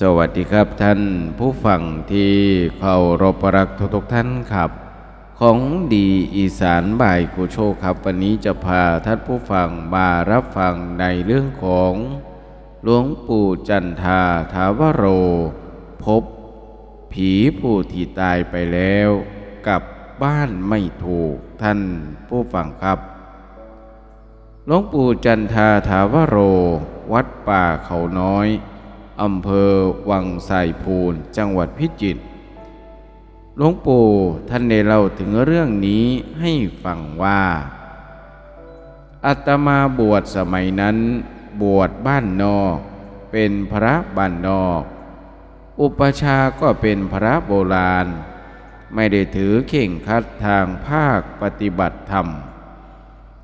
สวัสดีครับท่านผู้ฟังที่เคารพรักทุกๆท่านครับ ของดีอีสานบ่ายกูโชคครับวันนี้จะพาท่านผู้ฟังมารับฟังในเรื่องของหลวงปู่จันทาทาวโร พบ ผีผู้ที่ตายไปแล้วกลับบ้านไม่ถูกท่านผู้ฟังครับหลวงปู่จันทาถาวโร วัดป่าเขาน้อย อำเภอวังไสพูนจังหวัดพิจิตรหลวงปู่ท่านได้เล่าถึงเรื่องนี้ให้ฟังว่าอาตมาบวชสมัยนั้น บวชบ้านนอก เป็นพระบ้านนอก อุปชาก็เป็นพระโบราณ ไม่ได้ถือเข่งคัดทางภาคปฏิบัติธรรม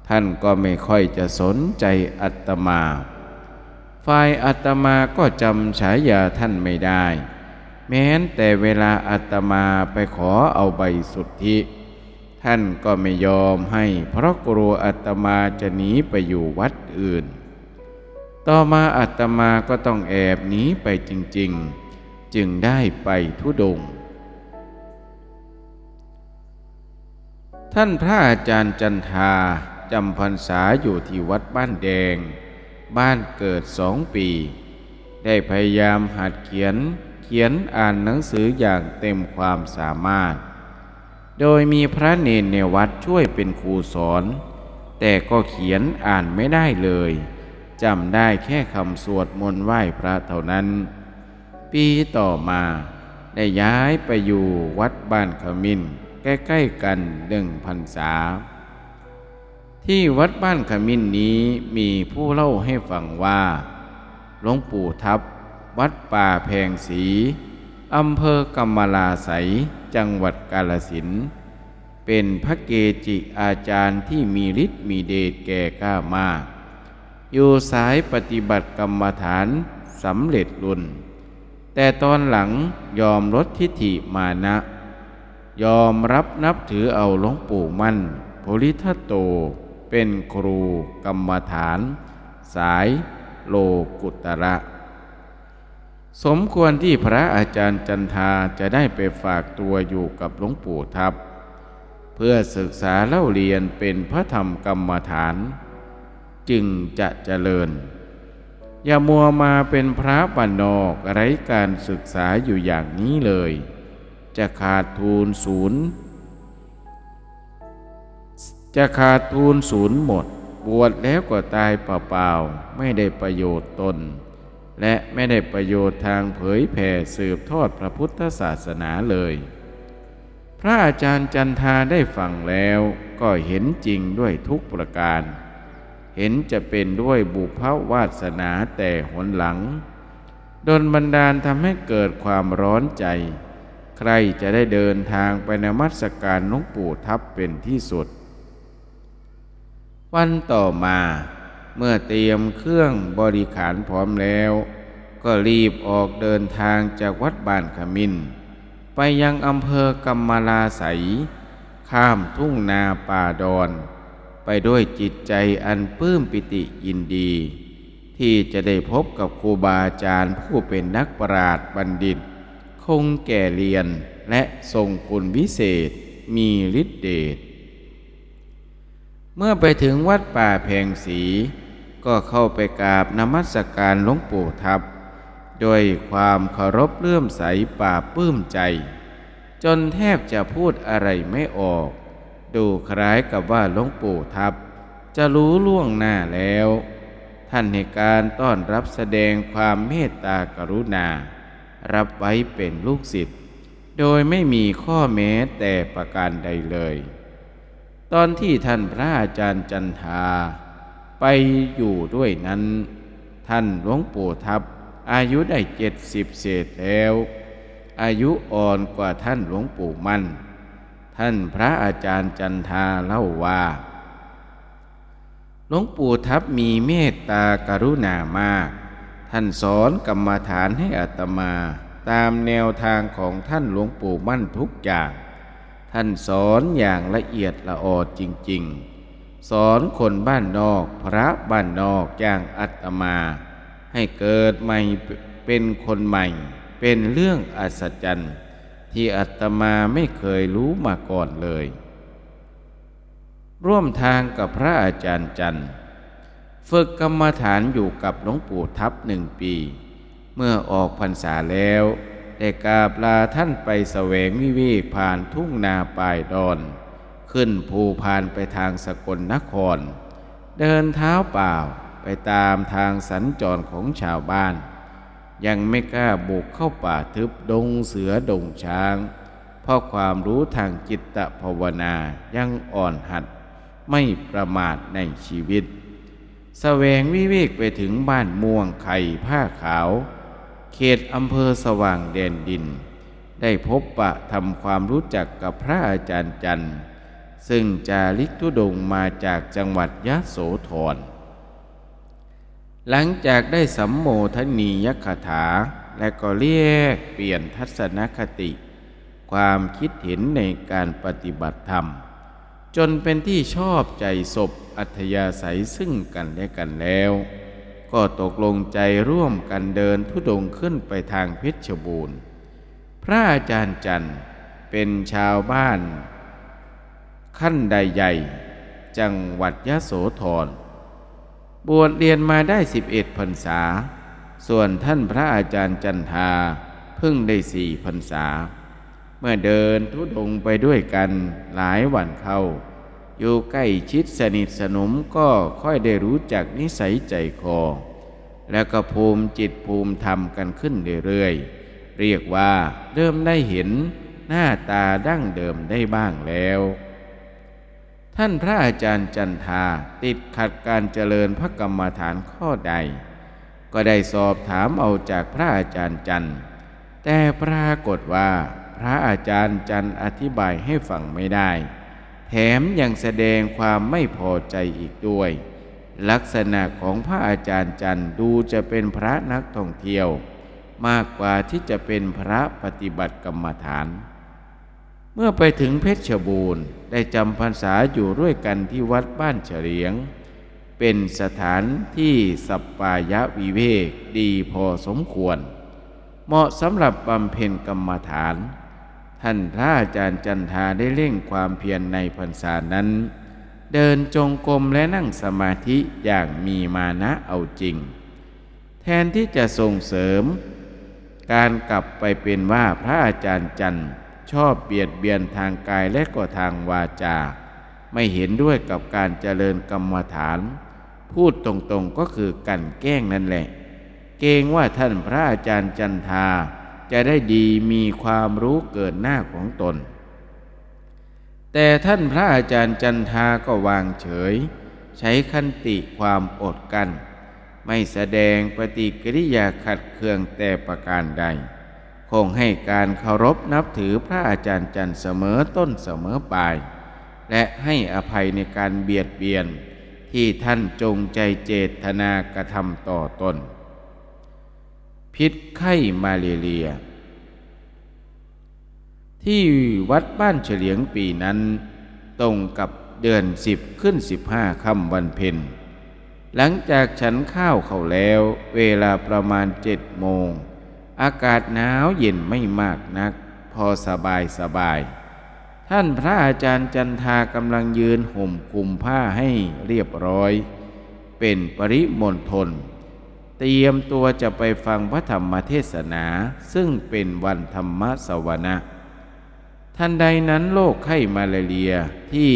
ท่านก็ไม่ค่อยจะสนใจอัตมา ฝ่ายอัตมาก็จำฉายาท่านไม่ได้ แม้นแต่เวลาอัตมาไปขอเอาใบสุทธิ ท่านก็ไม่ยอมให้ เพราะกลัวอัตมาจะหนีไปอยู่วัดอื่น ต่อมาอัตมาก็ต้องแอบหนีไปจริง ๆ จึงได้ไปทุดง ท่านพระอาจารย์จันทาจำพรรษาอยู่ที่วัดบ้านแดง บ้านเกิดสองปี ได้พยายามหัดเขียนเขียนอ่านหนังสืออย่างเต็มความสามารถ โดยมีพระเนนในวัดช่วยเป็นครูสอน แต่ก็เขียนอ่านไม่ได้เลยจำได้แค่คำสวดมนต์ไหว้พระเท่านั้น ปีต่อมาได้ย้ายไปอยู่วัดบ้านขมินใกล้ ๆ กันหนึ่งพรรษา ที่วัดบ้านขมิ้นนี้มีผู้เล่าให้ฟังว่าหลวงปู่ทับ วัดป่าแพงสีอำเภอกำมะลาไสจังหวัดกาลสินเป็นพระเกจิอาจารย์ที่มีฤทธิ์มีเดชแก่กล้ามาก อยู่สายปฏิบัติกรรมฐานสำเร็จลุนแต่ตอนหลังยอมลดทิฏฐิมานะ ยอมรับนับถือเอาหลวงปู่มั่นโพลิทัตโต เป็นครูกรรมฐาน สายโลกุตระ สมควรที่พระอาจารย์จันทาจะได้ไปฝากตัวอยู่กับหลวงปู่ทับ เพื่อศึกษาเล่าเรียนเป็นพระธรรมกรรมฐาน จึงจะเจริญ อย่ามัวมาเป็นพระบันนอกไร้การศึกษาอยู่อย่างนี้เลย จะขาดทูลศูนย์ จะขาดทูลศูนย์หมด บวชแล้วก็ตายเปล่าๆ ไม่ได้ประโยชน์ตน และไม่ได้ประโยชน์ทางเผยแผ่สืบทอดพระพุทธศาสนาเลย พระอาจารย์จันทาได้ฟังแล้วก็เห็นจริงด้วยทุกประการ เห็นจะเป็นด้วยบุพวาสนาแต่หนหลังดนบันดาลทำให้เกิดความร้อนใจ ใครจะได้เดินทางไปนมัสการหลวงปู่ทับเป็นที่สุด วันต่อมาเมื่อเตรียมเครื่องบริขารพร้อมแล้ว ก็รีบออกเดินทางจากวัดบ้านขมินไปยังอำเภอกำมลาไสยข้ามทุ่งนาป่าดอน ไปด้วยจิตใจอันปลื้มปิติยินดี ที่จะได้พบกับครูบาอาจารย์ผู้เป็นนักปราชญ์บัณฑิต คงแก่เรียนและทรงคุณวิเศษมีฤทธิเดช เมื่อไปถึงวัดป่าแพงสี ก็เข้าไปกราบนมัสการหลวงปู่ทับด้วยความเคารพเลื่อมใสป่าปลื้มใจ จนแทบจะพูดอะไรไม่ออก ดูคล้ายกับว่าหลวงปู่ทับ จะรู้ล่วงหน้าแล้ว ท่านในการต้อนรับแสดงความเมตตากรุณา รับไว้เป็นลูกศิษย์โดยไม่มีข้อแม้แต่ประการใดเลย ตอนที่ท่านพระอาจารย์จันทา ไปอยู่ด้วยนั้น ท่านหลวงปู่ทับ อายุได้เจ็ดสิบเศษแล้ว อายุอ่อนกว่าท่านหลวงปู่มั่น ท่านพระอาจารย์จันทาเล่าว่าหลวงปู่ทับมีเมตตากรุณามาก ท่านสอนกรรมฐานให้อัตมา ตามแนวทางของท่านหลวงปู่มั่นทุกอย่าง ท่านสอนอย่างละเอียดละออจริง ๆ สอนคนบ้านนอกพระบ้านนอกอย่างอัตมา ให้เกิดใหม่เป็นคนใหม่ เป็นเรื่องอัศจรรย์ที่อาตมาไม่เคยรู้มาก่อนเลย ร่วมทางกับพระอาจารย์จันทร์ฝึกกรรมฐานอยู่กับหลวงปู่ทับหนึ่งปี เมื่อออกพรรษาแล้ว ได้กราบลาท่านไปแสวงวิวกผ่านทุ่งนาปลายดอน ขึ้นภูพานไปทางสกลนคร เดินเท้าเปล่าไปตามทางสัญจรของชาวบ้าน ยังไม่กล้าบุกเข้าป่าทึบดงเสือดงช้าง เพราะความรู้ทางจิตภาวนายังอ่อนหัด ไม่ประมาทในชีวิตแสวงวิเวกไปถึงบ้านม่วงไข่ผ้าขาว เขตอำเภอสว่างแดนดิน ได้พบปะทำความรู้จักกับพระอาจารย์จันทร์ ซึ่งจาริกทุดงมาจากจังหวัดยะโสธร หลังจากได้สัมโมทนียคถาและก็เรียกเปลี่ยนทัศนคติ ความคิดเห็นในการปฏิบัติธรรม จนเป็นที่ชอบใจศพอัธยาศัยซึ่งกันและกันแล้ว ก็ตกลงใจร่วมกันเดินทุดงค์ขึ้นไปทางเพชรบูรณ์ พระอาจารย์จันทร์เป็นชาวบ้าน ขั้นใดใหญ่ จังหวัดยะโสธร บวชเรียนมาได้สิบเอ็ดพรรษา ส่วนท่านพระอาจารย์จันทาเพิ่งได้สี่พรรษา เมื่อเดินทุดงค์ไปด้วยกันหลายวันเข้า อยู่ใกล้ชิดสนิทสนมก็ค่อยได้รู้จักนิสัยใจคอ แล้วก็ภูมิจิตภูมิธรรมกันขึ้นเรื่อยๆ เรียกว่าเริ่มได้เห็นหน้าตาดั้งเดิมได้บ้างแล้ว ท่านพระอาจารย์จันทาติดขัดการเจริญพระกรรมฐานข้อใด ก็ได้สอบถามเอาจากพระอาจารย์จันต์แต่ปรากฏว่าพระอาจารย์จันต์อธิบายให้ฟังไม่ได้ แถมยังแสดงความไม่พอใจอีกด้วย ลักษณะของพระอาจารย์จันทร์ดูจะเป็นพระนักท่องเที่ยว มากกว่าที่จะเป็นพระปฏิบัติกรรมฐาน เมื่อไปถึงเพชรบูรณ์ได้จำพรรษาอยู่ด้วยกันที่วัดบ้านเฉลียง เป็นสถานที่สัปปายะวิเวกดีพอสมควร เหมาะสำหรับบำเพ็ญกรรมฐาน ท่านพระอาจารย์จันทาได้เร่งความเพียรในพรรษานั้น เดินจงกรมและนั่งสมาธิอย่างมีมานะเอาจริง แทนที่จะส่งเสริม การกลับไปเป็นว่าพระอาจารย์จันทร์ชอบเบียดเบียนทางกายและก็ทางวาจา ไม่เห็นด้วยกับการเจริญกรรมฐาน พูดตรงๆก็คือกันแกล้งนั่นแหละ เกรงว่าท่านพระอาจารย์จันทา จะได้ดีมีความรู้เกินหน้าของตน แต่ท่านพระอาจารย์จันทาก็วางเฉย ใช้คันติความอดกัน ไม่แสดงปฏิกิริยาขัดเคืองแต่ประการใด คงให้การเคารพนับถือพระอาจารย์จันเสมอต้นเสมอปลาย และให้อภัยในการเบียดเบียนที่ท่านจงใจเจตนากระทำต่อตน พิษไข้มาเลเรีย ที่วัดบ้านเฉลียงปีนั้น ตรงกับเดือนสิบขึ้นสิบห้าค่ำวันเพ็ญหลังจากฉันข้าวเข้าแล้ว เวลาประมาณเจ็ดโมง อากาศหนาวเย็นไม่มากนัก พอสบายสบาย ท่านพระอาจารย์จันทากำลังยืนห่มคลุมผ้าให้เรียบร้อย เป็นปริมณฑล เตรียมตัวจะไปฟังพระธรรมเทศนา ซึ่งเป็นวันธรรมสวนะทันใดนั้นโรคไข้มาลาเรียที่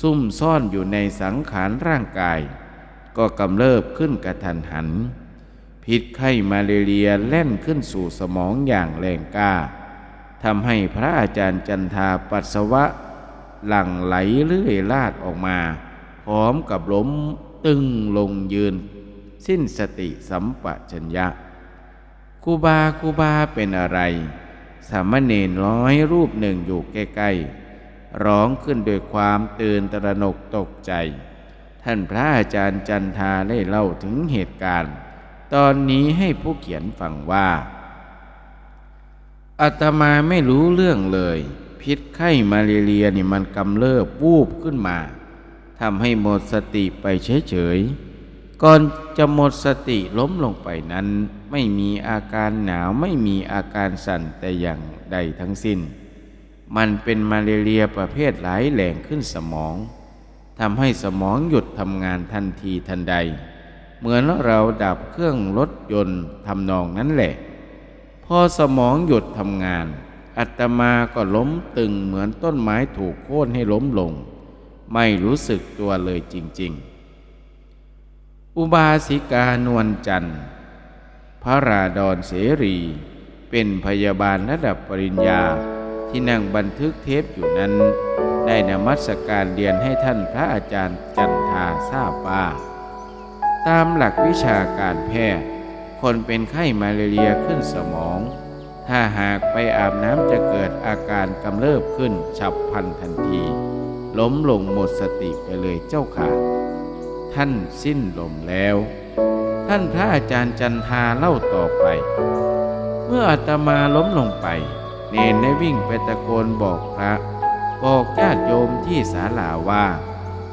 ซุ่มซ่อนอยู่ในสังขารร่างกาย ก็กำเริบขึ้นกระทันหัน พิษไข้มาลาเรียแล่นขึ้นสู่สมองอย่างแรงกล้าทำให้พระอาจารย์จันทาปัสสาวะ หลั่งไหลเลื่อยลาดออกมาพร้อมกับล้มตึงลงยืน สิ้นสติสัมปชัญญะคูบาคูบาเป็นอะไร สามเณรร้อยรูปหนึ่งอยู่ใกล้ๆ ร้องขึ้นด้วยความตื่นตระหนกตกใจ ท่านพระอาจารย์จันทาได้เล่าถึงเหตุการณ์ ตอนนี้ให้ผู้เขียนฟังว่าอาตมาไม่รู้เรื่องเลย พิษไข้มาเรียนี่มันกำเริบวูบขึ้นมาทำให้หมดสติไปเฉยๆ ก่อนจะหมดสติล้มลงไปนั้น ไม่มีอาการหนาวไม่มีอาการสั่นแต่อย่างใดทั้งสิ้น มันเป็นมาเรียประเภทหลายแหล่งขึ้นสมองทำให้สมองหยุดทำงานทันทีทันใด เหมือนเราดับเครื่องรถยนต์ทำนองนั้นแหละ พอสมองหยุดทำงาน อัตมาก็ล้มตึงเหมือนต้นไม้ถูกโค่นให้ล้มลง ไม่รู้สึกตัวเลยจริง ๆ อุบาสิกานวลจันทร์ พระราดอนเสรี เป็นพยาบาลระดับปริญญาที่นั่งบันทึกเทปอยู่นั้น ได้นมัสการเรียนให้ท่านพระอาจารย์จันทาทราบว่าตามหลักวิชาการแพทย์คนเป็นไข้มาเรียขึ้นสมอง ถ้าหากไปอาบน้ำจะเกิดอาการกำเริบขึ้นฉับพลันทันที ล้มลงหมดสติไปเลยเจ้าค่ะ ท่านสิ้นลมแล้ว ท่านพระอาจารย์จันทาเล่าต่อไป เมื่ออาตมาล้มลงไป เนนได้วิ่งไปตะโกนบอกพระ บอกญาติโยมที่ศาลาว่า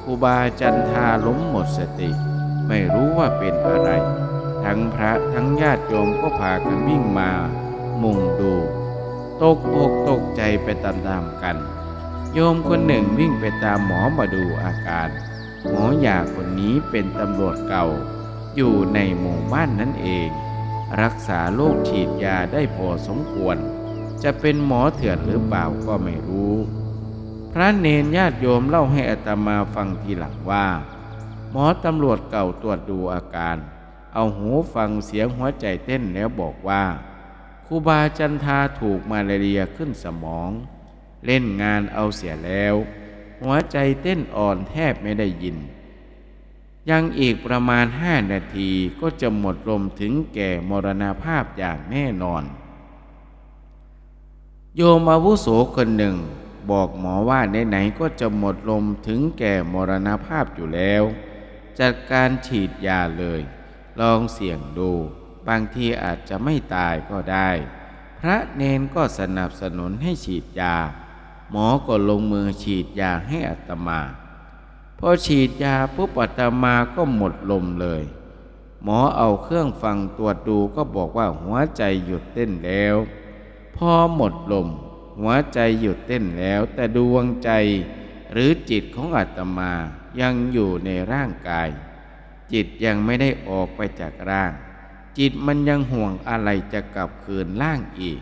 ครูบาจันทาล้มหมดสติ ไม่รู้ว่าเป็นอะไร ทั้งพระทั้งญาติโยมก็พากันวิ่งมา มุงดู ตกอกตกใจไปตามๆกัน โยมคนหนึ่งวิ่งไปตามหมอมาดูอาการ หมอยาคนนี้เป็นตำรวจเก่า อยู่ในหมู่บ้านนั่นเอง รักษาโรคฉีดยาได้พอสมควร จะเป็นหมอเถื่อนหรือเปล่าก็ไม่รู้ พระเนนญาติโยมเล่าให้อาตมาฟังทีหลังว่า หมอตำรวจเก่าตรวจดูอาการ เอาหูฟังเสียงหัวใจเต้นแล้วบอกว่าครูบาจันทาถูกมาลาเรียขึ้นสมอง เล่นงานเอาเสียแล้ว หัวใจเต้นอ่อนแทบไม่ได้ยิน ยังอีกประมาณห้านาทีก็จะหมดลมถึงแก่มรณาภาพอย่างแน่นอน โยมอาวุโสคนหนึ่ง บอกหมอว่าไหนๆก็จะหมดลมถึงแก่มรณาภาพอยู่แล้ว จัดการฉีดยาเลย ลองเสี่ยงดู บางทีอาจจะไม่ตายก็ได้ พระเนนก็สนับสนุนให้ฉีดยา หมอก็ลงมือฉีดยาให้อัตมา พอฉีดยาปุ๊บอัตมาก็หมดลมเลย หมอเอาเครื่องฟังตรวจดูก็บอกว่าหัวใจหยุดเต้นแล้ว พอหมดลม หัวใจหยุดเต้นแล้ว แต่ดวงใจ หรือจิตของอาตมายังอยู่ในร่างกาย จิตยังไม่ได้ออกไปจากร่าง จิตมันยังห่วงอะไรจะกลับคืนร่างอีก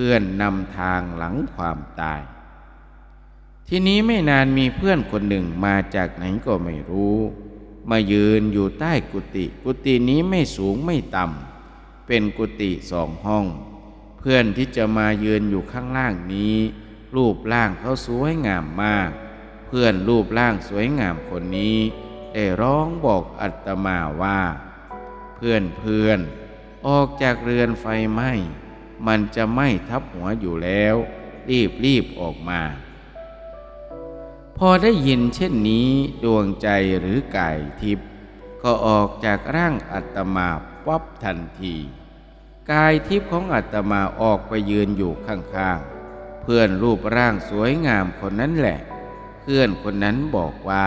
พื่อนนำทางหลังความตาย ทีนี้ไม่นานมีเพื่อนคนหนึ่งมาจากไหนก็ไม่รู้ มายืนอยู่ใต้กุฏิกุฏินี้ไม่สูงไม่ต่ำเป็นกุฏิสองห้อง เพื่อนที่จะมายืนอยู่ข้างล่างนี้ รูปร่างเขาสวยงามมาก เพื่อนรูปร่างสวยงามคนนี้ได้ร้องบอกอัตมาว่า เพื่อนเพื่อนออกจากเรือนไฟไหม้ มันจะไม้ทับหัวอยู่แล้ว รีบรีบออกมา พอได้ยินเช่นนี้ดวงใจหรือกายทิพย์ก็ออกจากร่างอัตมาป๊บทันที กายทิพย์ของอัตมาออกไปยืนอยู่ข้างๆ เพื่อนรูปร่างสวยงามคนนั้นแหละ เพื่อนคนนั้นบอกว่า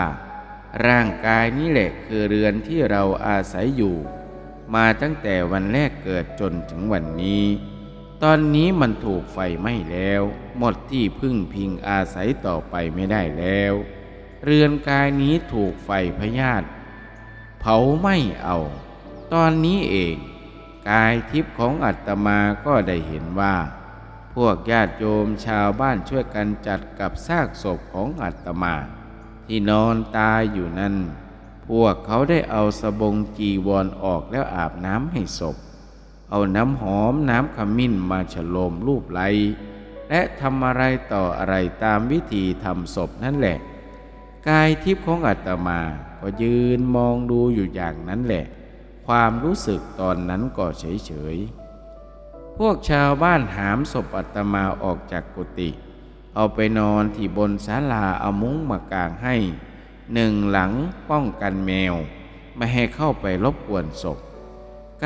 ร่างกายนี้แหละคือเรือนที่เราอาศัยอยู่ มาตั้งแต่วันแรกเกิดจนถึงวันนี้ ตอนนี้มันถูกไฟไหม้แล้ว หมดที่พึ่งพิงอาศัยต่อไปไม่ได้แล้ว เรือนกายนี้ถูกไฟพยาธิเผาไหม่เอา ตอนนี้เอง กายทิพย์ของอัตมาก็ได้เห็นว่า พวกญาติโยมชาวบ้านช่วยกันจัดกับซากศพของอัตมา ที่นอนตายอยู่นั้น พวกเขาได้เอาสบงจีวรออกแล้วอาบน้ำให้ศพ เอาน้ำหอมน้ำขมิ้นมาฉโลมรูปไลและทำอะไรต่ออะไรตามวิธีทำศพนั่นแหละ กายทิพย์ของอาตมาก็ยืนมองดูอยู่อย่างนั้นแหละ ความรู้สึกตอนนั้นก็เฉยเฉยพวกชาวบ้านหามศพอาตมาออกจากกุฏิเอาไปนอนที่บนศาลาเอามุ้งมากางให้ หนึ่งหลังป้องกันแมว ไม่ให้เข้าไปรบกวนศพ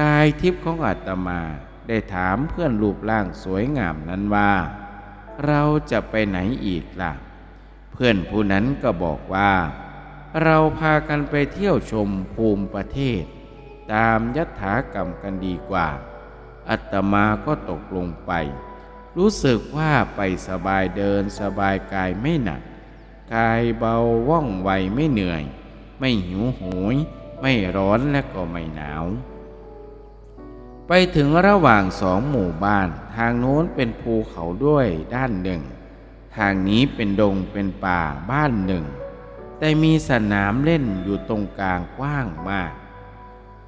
กายทิพย์ของอาตมาได้ถามเพื่อนรูปร่างสวยงามนั้นว่า เราจะไปไหนอีกล่ะ เพื่อนผู้นั้นก็บอกว่า เราพากันไปเที่ยวชมภูมิประเทศ ตามยถากรรมกันดีกว่าอัตมาก็ตกลงไป รู้สึกว่าไปสบายเดินสบายกายไม่หนัก กายเบาว่องไวไม่เหนื่อย ไม่หิวโหย ไม่ร้อนและก็ไม่หนาว ไปถึงระหว่างสองหมู่บ้าน ทางโน้นเป็นภูเขาด้วยด้านหนึ่ง ทางนี้เป็นดงเป็นป่าบ้านหนึ่ง แต่มีสนามเล่นอยู่ตรงกลางกว้างมาก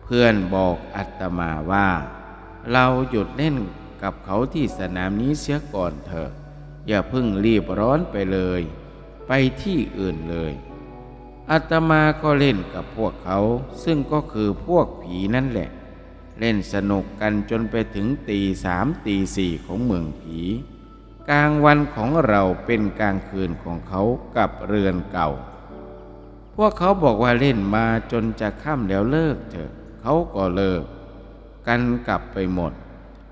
เพื่อนบอกอัตมาว่า เราหยุดเล่นกับเขาที่สนามนี้เสียก่อนเถอะ อย่าเพิ่งรีบร้อนไปเลย ไปที่อื่นเลยอาตมาก็เล่นกับพวกเขา ซึ่งก็คือพวกผีนั่นแหละ เล่นสนุกกันจนไปถึงตีสามตีสี่ของเมืองผี กลางวันของเราเป็นกลางคืนของเขากับเรือนเก่า พวกเขาบอกว่าเล่นมาจนจะค่ำแล้วเลิกเถอะ เขาก็เลิก กันกลับไปหมด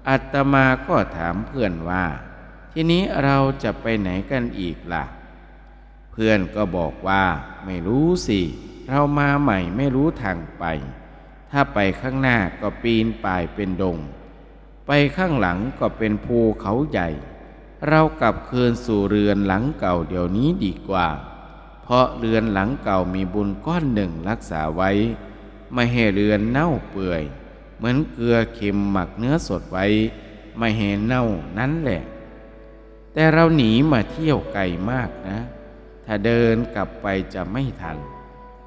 อัตมาก็ถามเพื่อนว่า ทีนี้เราจะไปไหนกันอีกล่ะ เพื่อนก็บอกว่าไม่รู้สิ เรามาใหม่ไม่รู้ทางไป ถ้าไปข้างหน้าก็ปีนป่ายเป็นดง ไปข้างหลังก็เป็นภูเขาใหญ่ เรากลับคืนสู่เรือนหลังเก่าเดี๋ยวนี้ดีกว่า เพราะเรือนหลังเก่ามีบุญก้อนหนึ่งรักษาไว้ ไม่ให้เรือนเน่าเปื่อย เหมือนเกลือเค็มหมักเนื้อสดไว้ ไม่ให้เน่านั้นแหละ แต่เราหนีมาเที่ยวไกลมากนะ ถ้าเดินกลับไปจะไม่ทัน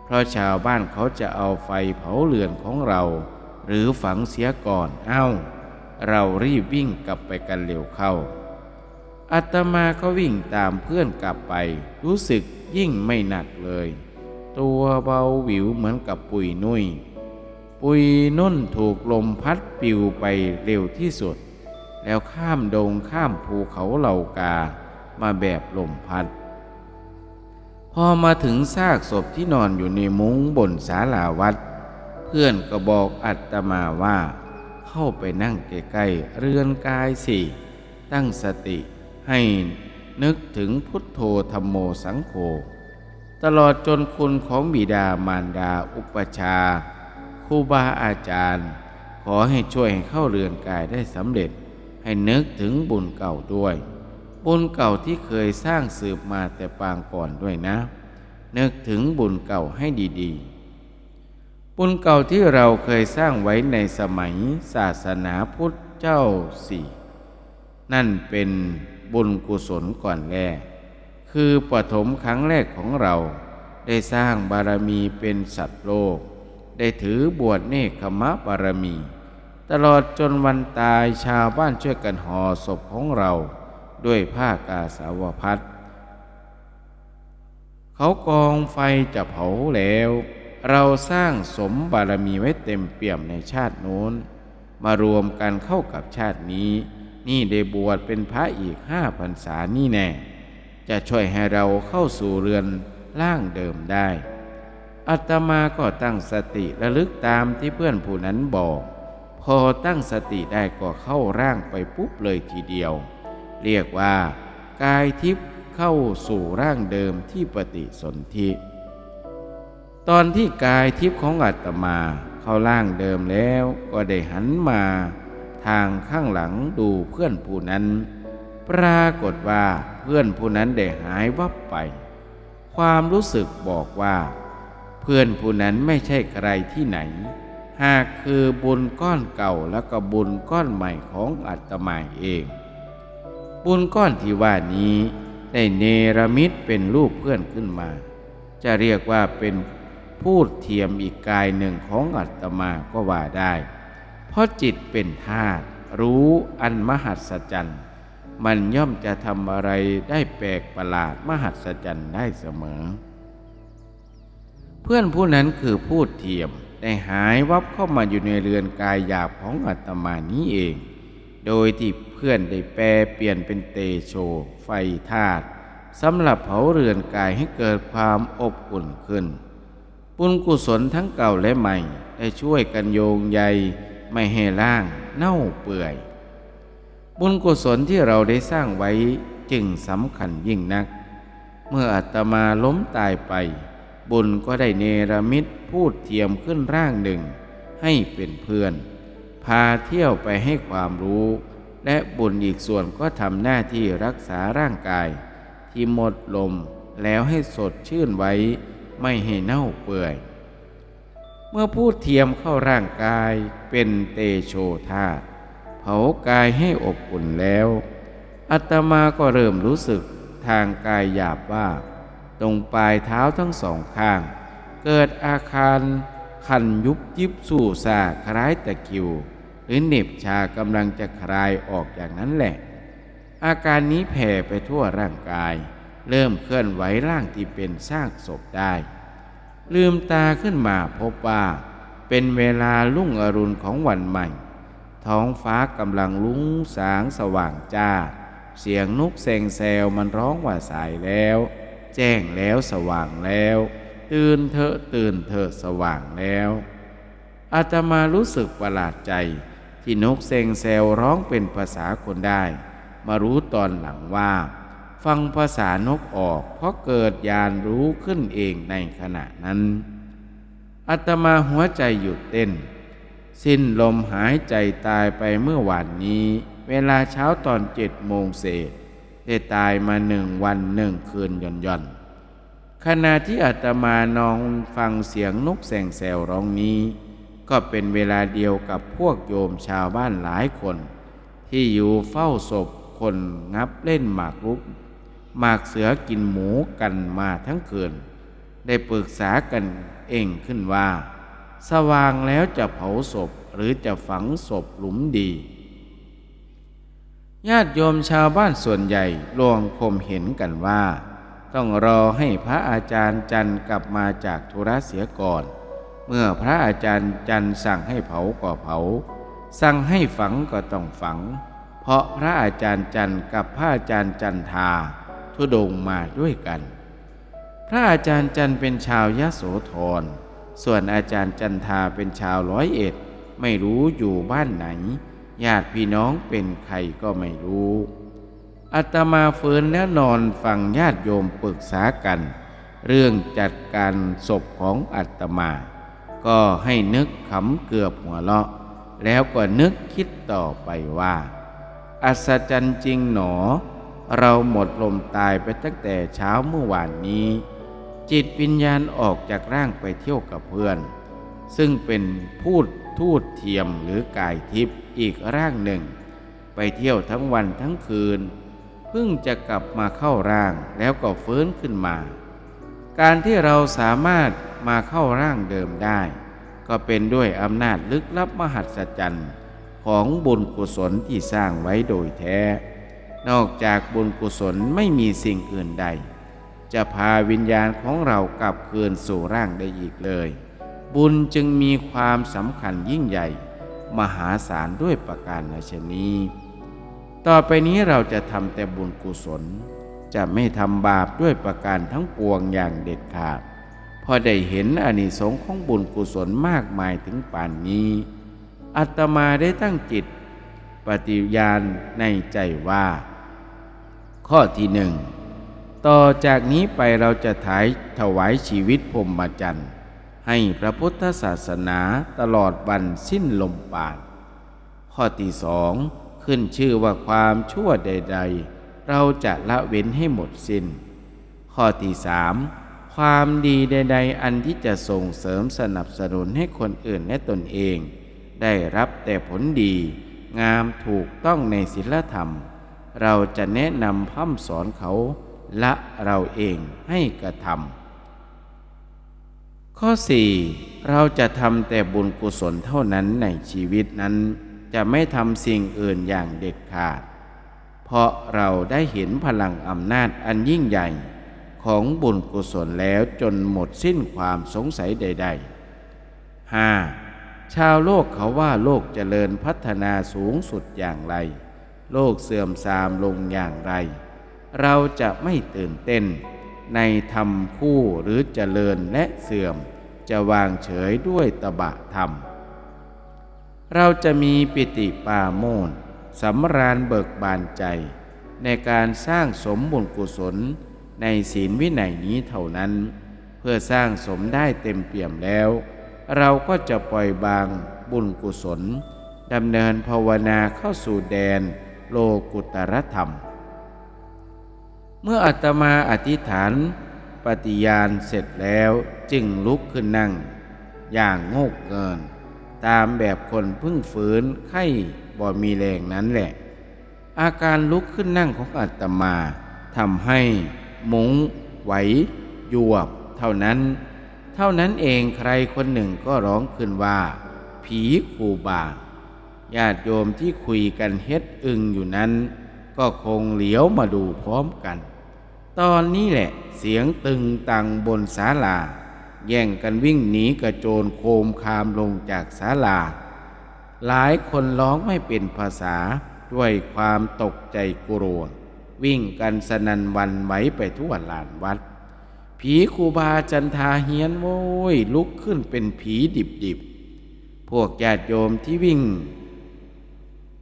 เพราะชาวบ้านเขาจะเอาไฟเผาเรือนของเรา หรือฝังเสียก่อนเอ้า เรารีบวิ่งกลับไปกันเร็วเข้าอาตมาก็วิ่งตามเพื่อนกลับไป รู้สึกยิ่งไม่หนักเลย ตัวเบาหวิวเหมือนกับปุยนุ่ย ปุยนุ่นถูกลมพัดปิวไปเร็วที่สุด แล้วข้ามดงข้ามภูเขาเหล่ากา มาแบบลมพัด พอมาถึงซากศพที่นอนอยู่ในมุ้งบนศาลาวัด เพื่อนก็บอกอัตมาว่า เข้าไปนั่งใกล้ๆเรือนกายสิตั้งสติให้นึกถึงพุทโธธรรมโมสังโฆตลอดจนคุณของบิดามารดาอุปชาครูบาอาจารย์ ขอให้ช่วยให้เข้าเรือนกายได้สำเร็จ ให้นึกถึงบุญเก่าด้วย บุญเก่าที่เคยสร้างสืบมาแต่ปางก่อนด้วยนะ นึกถึงบุญเก่าให้ดีๆ บุญเก่าที่เราเคยสร้างไว้ในสมัยศาสนาพุทธเจ้าสี่นั่นเป็นบุญกุศลก่อนแรก คือปฐมครั้งแรกของเรา ได้สร้างบารมีเป็นสัตว์โลก ได้ถือบวชเนคขมะบารมี ตลอดจนวันตายชาวบ้านช่วยกันห่อศพของเรา ด้วยผ้ากาสาวพัดเขากองไฟจะเผาแล้ว เราสร้างสมบารมีไว้เต็มเปี่ยมในชาติโน้น มารวมกันเข้ากับชาตินี้ นี่ได้บวชเป็นพระอีกห้าพรรษานี่แน่ จะช่วยให้เราเข้าสู่เรือนร่างเดิมได้อัตมาก็ตั้งสติระลึกตามที่เพื่อนผู้นั้นบอก พอตั้งสติได้ก็เข้าร่างไปปุ๊บเลยทีเดียว เรียกว่ากายทิพย์เข้าสู่ร่างเดิมที่ปฏิสนธิตอนที่กายทิพย์ของอัตมาเข้าร่างเดิมแล้วก็ได้หันมาทางข้างหลังดูเพื่อนผู้นั้น ปรากฏว่าเพื่อนผู้นั้นได้หายวับไป ความรู้สึกบอกว่า เพื่อนผู้นั้นไม่ใช่ใครที่ไหน หากคือบุญก้อนเก่าแล้วก็บุญก้อนใหม่ของอัตมาเอง บุญก้อนที่ว่านี้ ได้เนรมิตเป็นรูปเพื่อนขึ้นมา จะเรียกว่าเป็นพูดเทียมอีกกายหนึ่งของอัตมาก็ว่าได้ เพราะจิตเป็นธาตุรู้อันมหัศจรรย์มันย่อมจะทำอะไรได้แปลกประหลาดมหัศจรรย์ได้เสมอ เพื่อนผู้นั้นคือพูดเทียมได้หายวับเข้ามาอยู่ในเรือนกายหยาบของอัตมานี้เอง โดยที่เพื่อนได้แปลเปลี่ยนเป็นเตโช ไฟธาตุสำหรับเผาเรือนกายให้เกิดความอบอุ่นขึ้นบุญกุศลทั้งเก่าและใหม่ ได้ช่วยกันโยงใยไม่ให้ร่างเน่าเปื่อย บุญกุศลที่เราได้สร้างไว้จึงสำคัญยิ่งนัก เมื่ออาตมาล้มตายไป บุญก็ได้เนรมิตพูดเทียมขึ้นร่างหนึ่ง ให้เป็นเพื่อน พาเที่ยวไปให้ความรู้ และบุญอีกส่วนก็ทำหน้าที่รักษาร่างกาย ที่หมดลมแล้วให้สดชื่นไว้ ไม่ให้เน่าเปื่อย เมื่อพูดเทียมเข้าร่างกายเป็นเตโชธาตเผากายให้อบอุ่นแล้วอัตมาก็เริ่มรู้สึกทางกายหยาบว่า ตรงปลายเท้าทั้งสองข้าง เกิดอาคารคันยุบยิบสู่ซาคล้ายตะคิว หรือเหน็บชากำลังจะคลายออกอย่างนั้นแหละ อาการนี้แผ่ไปทั่วร่างกาย เริ่มเคลื่อนไหวร่างที่เป็นซากศพได้ ลืมตาขึ้นมาพบว่า เป็นเวลาลุ่งอรุณของวันใหม่ ท้องฟ้ากำลังลุ้งสางสว่างจ้า เสียงนกแซงแซวมันร้องว่าสายแล้ว แจ้งแล้วสว่างแล้ว ตื่นเถอะตื่นเถอะสว่างแล้วอาตมารู้สึกประหลาดใจ ที่นกเซงแซวร้องเป็นภาษาคนได้ มารู้ตอนหลังว่า ฟังภาษานกออกเพราะเกิดญาณรู้ขึ้นเองในขณะนั้นอาตมาหัวใจหยุดเต้น สิ้นลมหายใจตายไปเมื่อวานนี้ เวลาเช้าตอนเจ็ดโมงเศษได้ตายมาหนึ่งวันหนึ่งคืนย่อนย่อนขณะที่อาตมานองฟังเสียงนกแสงแซวร้องนี้ ก็เป็นเวลาเดียวกับพวกโยมชาวบ้านหลายคน ที่อยู่เฝ้าศพคนงับเล่นหมากรุก หมากเสือกินหมูกันมาทั้งคืน ได้ปรึกษากันเองขึ้นว่า สว่างแล้วจะเผาศพหรือจะฝังศพหลุมดี ญาติโยมชาวบ้านส่วนใหญ่รวงคมเห็นกันว่า ต้องรอให้พระอาจารย์จันทร์กลับมาจากธุระเสียก่อน เมื่อพระอาจารย์จันสั่งให้เผาก็เผา สั่งให้ฝังก็ต้องฝัง เพราะพระอาจารย์จันกับพระอาจารย์จันทาทุดงมาด้วยกัน พระอาจารย์จันเป็นชาวยะโสธร ส่วนอาจารย์จันทาเป็นชาวร้อยเอ็ด ไม่รู้อยู่บ้านไหน ญาติพี่น้องเป็นใครก็ไม่รู้อาตมาเฟื้นแล้วนอนฟังญาติโยมปรึกษากัน เรื่องจัดการศพของอาตมา ก็ให้นึกขำเกือบหัวเราะ แล้วก็นึกคิดต่อไปว่า อัศจรรย์จริงหนอ เราหมดลมตายไปตั้งแต่เช้าเมื่อวานนี้ จิตวิญญาณออกจากร่างไปเที่ยวกับเพื่อน ซึ่งเป็นพูดทูตเทียมหรือกายทิพย์อีกร่างหนึ่ง ไปเที่ยวทั้งวันทั้งคืนเพิ่งจะกลับมาเข้าร่างแล้วก็ฟื้นขึ้นมา การที่เราสามารถ มาเข้าร่างเดิมได้ ก็เป็นด้วยอำนาจลึกลับมหัศจรรย์ของบุญกุศลที่สร้างไว้โดยแท้ นอกจากบุญกุศลไม่มีสิ่งอื่นใด จะพาวิญญาณของเรากลับคืนสู่ร่างได้อีกเลย บุญจึงมีความสำคัญยิ่งใหญ่ มหาศาลด้วยประการชนี้ต่อไปนี้เราจะทำแต่บุญกุศล จะไม่ทำบาปด้วยประการทั้งปวงอย่างเด็ดขาด พอได้เห็นอานิสงส์ของบุญกุศลมากมายถึงป่านนี้ อัตมาได้ตั้งจิต ปฏิญาณในใจว่า ข้อที่หนึ่ง ต่อจากนี้ไปเราจะถ่ายถวายชีวิตพรมจรรย์ให้พระพุทธศาสนาตลอดวันสิ้นลมปราณข้อที่สอง ขึ้นชื่อว่าความชั่วใด ๆ เราจะละเว้นให้หมดสิน้น ข้อที่สาม ความดีใด ๆ อันที่จะส่งเสริมสนับสนุนให้คนอื่นและตนเอง ได้รับแต่ผลดี งามถูกต้องในศีลธรรม เราจะแนะนำพัฒสอนเขาละเราเองให้กระทำข้อ 4. เราจะทำแต่บุญกุศลเท่านั้นในชีวิตนั้น จะไม่ทำสิ่งอื่นอย่างเด็ดขาด เพราะเราได้เห็นพลังอำนาจอันยิ่งใหญ่ ของบุญกุศลแล้วจนหมดสิ้นความสงสัยใด ๆ 5. ชาวโลกเขาว่าโลกเจริญพัฒนาสูงสุดอย่างไร โลกเสื่อมทรามลงอย่างไร เราจะไม่ตื่นเต้น ในธรรมคู่หรือเจริญและเสื่อม จะวางเฉยด้วยตบะธรรม เราจะมีปิติปาโมนสำราญเบิกบานใจ ในการสร้างสมบุญกุศล ในศีลวินัยนี้เท่านั้น เพื่อสร้างสมได้เต็มเปี่ยมแล้ว เราก็จะปล่อยบางบุญกุศลดำเนินภาวนาเข้าสู่แดนโลกุตรธรรม เมื่ออาตมาอธิษฐาน ปฏิญาณเสร็จแล้วจึงลุกขึ้นนั่ง อย่างโงกเงิน ตามแบบคนเพึ่งฝืนไข้บ่มีแรงนั้นแหละ อาการลุกขึ้นนั่งของอาตมาทำให้ มุงไหวยวบ เท่านั้น เท่านั้นเองใครคนหนึ่งก็ร้องขึ้นว่า ผีคูบาญาติโยมที่คุยกันเฮ็ดอึงอยู่นั้น ก็คงเหลียวมาดูพร้อมกัน ตอนนี้แหละเสียงตึงตังบนศาลา แย่งกันวิ่งหนีกระโจนโคมคามลงจากศาลา หลายคนร้องไม่เป็นภาษาด้วยความตกใจกลัว วิ่งกันสนันวันไหวไปทั่วลานวัด ผีครูบาจันทาเฮียนโว้ยลุกขึ้นเป็นผีดิบดิบๆ พวกญาติโยมที่วิ่ง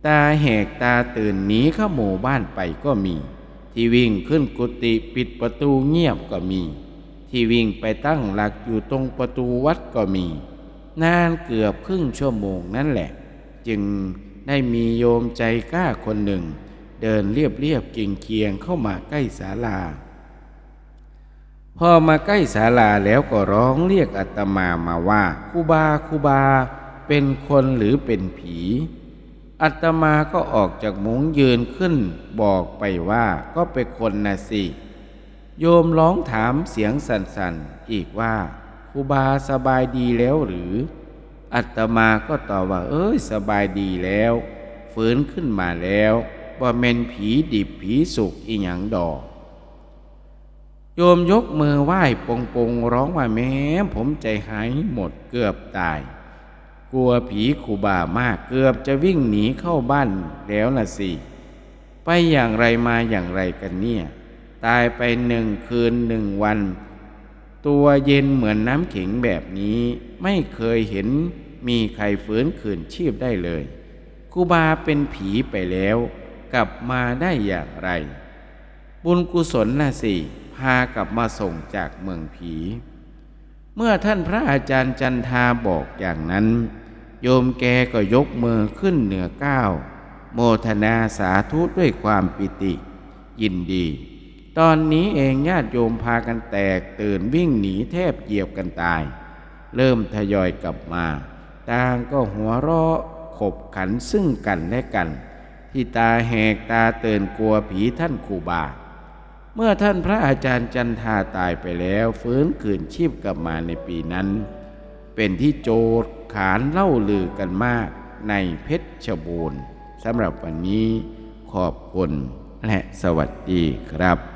ตาแหกตาตื่นหนีเข้าหมู่บ้านไปก็มี ที่วิ่งขึ้นกุฏิปิดประตูเงียบก็มี ที่วิ่งไปตั้งหลักอยู่ตรงประตูวัดก็มี นานเกือบครึ่งชั่วโมงนั่นแหละ จึงได้มีโยมใจกล้าคนหนึ่ง เดินเรียบเรียบเกียงเคียงเข้ามาใกล้ศาลา พอมาใกล้ศาลาแล้วก็ร้องเรียกอาตมามาว่าครูบาครูบา เป็นคนหรือเป็นผีอาตมาก็ออกจากมุ้งยืนขึ้น บอกไปว่าก็เป็นคนนะสิ โยมร้องถามเสียงสั่นๆ อีกว่าครูบาสบายดีแล้วหรืออาตมาก็ตอบว่า เอ้ยสบายดีแล้ว ฟื้นขึ้นมาแล้ว ว่าเมนผีดิบผีสุกอีหยังดอก โยมยกมือไหว้ปงปงร้องว่าแม้ผมใจหายหมดเกือบตาย กลัวผีคูบามากเกือบจะวิ่งหนีเข้าบ้านแล้วน่ะสิ ไปอย่างไรมาอย่างไรกันเนี่ย ตายไปหนึ่งคืนหนึ่งวัน ตัวเย็นเหมือนน้ำขิงแบบนี้ไม่เคยเห็นมีใครฟื้นคืนชีพได้เลยครูบาเป็นผีไปแล้ว กลับมาได้อย่างไร บุญกุศลน่ะสิพากลับมาส่งจากเมืองผี เมื่อท่านพระอาจารย์จันทาบอกอย่างนั้น โยมแกก็ยกมือขึ้นเหนือก้าวโมทนาสาธุด้วยความปิติ ยินดี ตอนนี้เองญาติโยมพากันแตกตื่นวิ่งหนีแทบเหยียบกันตาย เริ่มทยอยกลับมา ต่างก็หัวเราะขบขันซึ่งกันและกัน ที่ตาแหกตาเตือนกลัวผีท่านครูบา เมื่อท่านพระอาจารย์จันทาตายไปแล้วฟื้นคืนชีพกลับมาในปีนั้น เป็นที่โจทย์ขานเล่าลือกันมากในเพชรชบูรณ์สำหรับวันนี้ขอบคุณและสวัสดีครับ